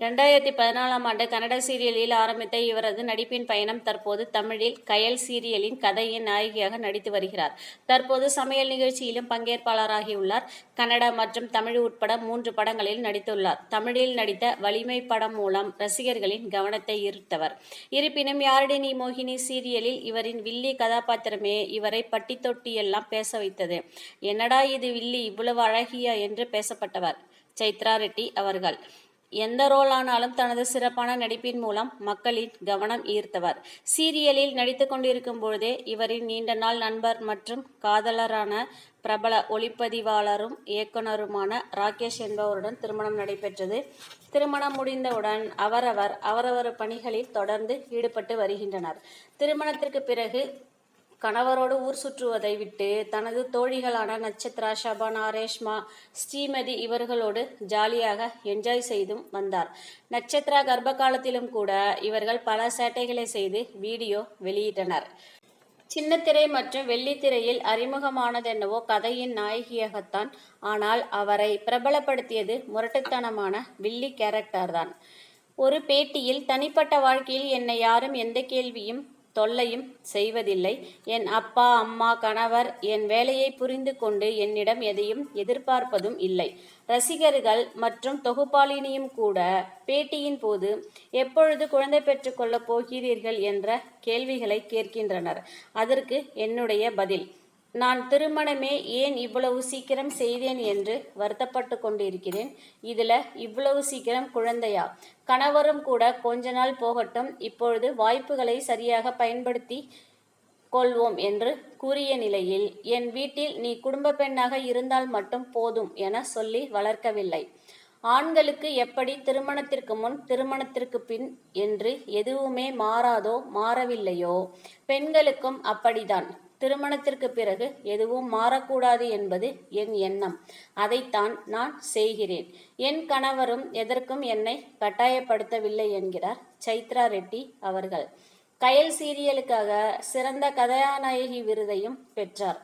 ரெண்டாயிரத்தி பதினாலாம் ஆண்டு கன்னட சீரியலில் ஆரம்பித்த இவரது நடிப்பின் பயணம் தற்போது தமிழில் கயல் சீரியலின் கதையின் நாயகியாக நடித்து வருகிறார். தற்போது சமையல் நிகழ்ச்சியிலும் பங்கேற்பாளராகியுள்ளார். கன்னட மற்றும் தமிழ் உட்பட மூன்று படங்களில் நடித்துள்ளார். தமிழில் நடித்த வலிமை படம் மூலம் ரசிகர்களின் கவனத்தை ஈர்த்தவர். இருப்பினும் யாரடி நீ மோகினி சீரியலில் இவரின் வில்லி கதாபாத்திரமே இவரை பட்டி எல்லாம் பேச வைத்தது? என்னடா இது வில்லி இவ்வளவு அழகியா என்று பேசப்பட்டவர்? சைத்ரா ரெட்டி அவர்கள். எந்த ரோல் ஆனாலும் தனது சிறப்பான நடிப்பின் மூலம் மக்களின் கவனம் ஈர்த்தவர். சீரியலில் நடித்து கொண்டிருக்கும் பொழுதே இவரின் நீண்ட நாள் நண்பர் மற்றும் காதலரான பிரபல ஒளிப்பதிவாளரும் இயக்குனருமான ராகேஷ் என்பவருடன் திருமணம் நடைபெற்றது. திருமணம் முடிந்தவுடன் அவரவர் அவரவர் பணிகளில் தொடர்ந்து ஈடுபட்டு வருகின்றனர். திருமணத்திற்கு பிறகு கணவரோடு ஊர் சுற்றுவதை விட்டு தனது தோழிகளான நட்சத்ரா ஷபானா ரேஷ்மா ஸ்ரீமதி இவர்களோடு ஜாலியாக என்ஜாய் செய்தும் வந்தார். நட்சத்ரா கர்ப்ப காலத்திலும் கூட இவர்கள் பல சேட்டைகளை செய்து வீடியோ வெளியிட்டனர். சின்னத்திரை மற்றும் வெள்ளித்திரையில் அறிமுகமானதென்னவோ கதையின் நாயகியாகத்தான் ஆனால் அவரை பிரபலப்படுத்தியது முரட்டுத்தனமான வில்லி கேரக்டர் தான். ஒரு பேட்டியில் தனிப்பட்ட வாழ்க்கையில் என்னை யாரும் எந்த கேள்வியும் தொல்லையும் செய்வதில்லை. என் அப்பா அம்மா கணவர் என் வேலையை புரிந்து கொண்டு என்னிடம் எதையும் எதிர்பார்ப்பதும் இல்லை. ரசிகர்கள் மற்றும் தொகுப்பாளினியும் கூட பேட்டியின் போது எப்பொழுது குழந்தை பெற்றுக்கொள்ளப் போகிறீர்கள்? என்ற கேள்விகளை கேட்கின்றனர். அதற்கு என்னுடைய பதில் நான் திருமணமே ஏன் இவ்வளவு சீக்கிரம் செய்தேன் என்று வருத்தப்பட்டு கொண்டிருக்கிறேன். இதில் இவ்வளவு சீக்கிரம் குழந்தையா? கணவரும் கூட கொஞ்ச நாள் போகட்டும் இப்பொழுது வாய்ப்புகளை சரியாக பயன்படுத்தி கொள்வோம் என்று கூறிய நிலையில் என் வீட்டில் நீ குடும்ப பெண்ணாக இருந்தால் மட்டும் போதும் என சொல்லி வளர்க்கவில்லை. ஆண்களுக்கு எப்படி திருமணத்திற்கு முன் திருமணத்திற்கு பின் என்று எதுவுமே மாறாதோ மாறவில்லையோ? பெண்களுக்கும் அப்படிதான் திருமணத்திற்கு பிறகு எதுவும் மாறக்கூடாது என்பது என் எண்ணம். அதைத்தான் நான் செய்கிறேன். என் கணவரும் எதற்கும் என்னை கட்டாயப்படுத்தவில்லை என்கிறார் சைத்ரா ரெட்டி அவர்கள். கயல் சீரியலுக்காக சிறந்த கதாநாயகி விருதையும் பெற்றார்.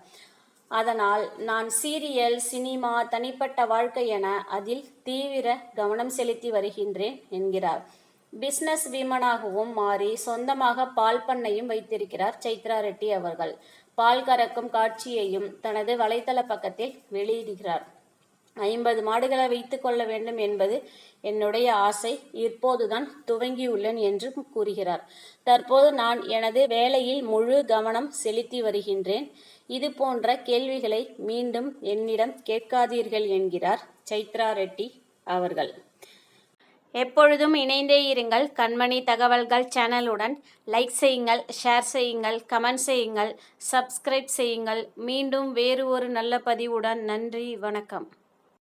அதனால் நான் சீரியல் சினிமா தனிப்பட்ட வாழ்க்கை என அதில் தீவிர கவனம் செலுத்தி வருகின்றேன் என்கிறார். பிஸ்னஸ் வீமனாகவும் மாறி சொந்தமாக பால் பண்ணையும் வைத்திருக்கிறார் சைத்ரா ரெட்டி அவர்கள். பால் கறக்கும் காட்சியையும் தனது வலைத்தள பக்கத்தில் வெளியிடுகிறார். ஐம்பது மாடுகளை வைத்து கொள்ள வேண்டும் என்பது என்னுடைய ஆசை. இப்போதுதான் துவங்கியுள்ளேன் என்றும் கூறுகிறார். தற்போது நான் எனது வேலையில் முழு கவனம் செலுத்தி வருகின்றேன். இது போன்ற கேள்விகளை மீண்டும் என்னிடம் கேட்காதீர்கள் என்கிறார் சைத்ரா ரெட்டி அவர்கள். எப்பொழுதும் இணைந்தே இருங்கள். கண்மணி தகவல்கள் சேனலுடன் லைக் செய்யுங்கள் ஷேர் செய்யுங்கள் கமெண்ட் செய்யுங்கள் சப்ஸ்கிரைப் செய்யுங்கள். மீண்டும் வேறு ஒரு நல்ல பதிவுடன் நன்றி வணக்கம்.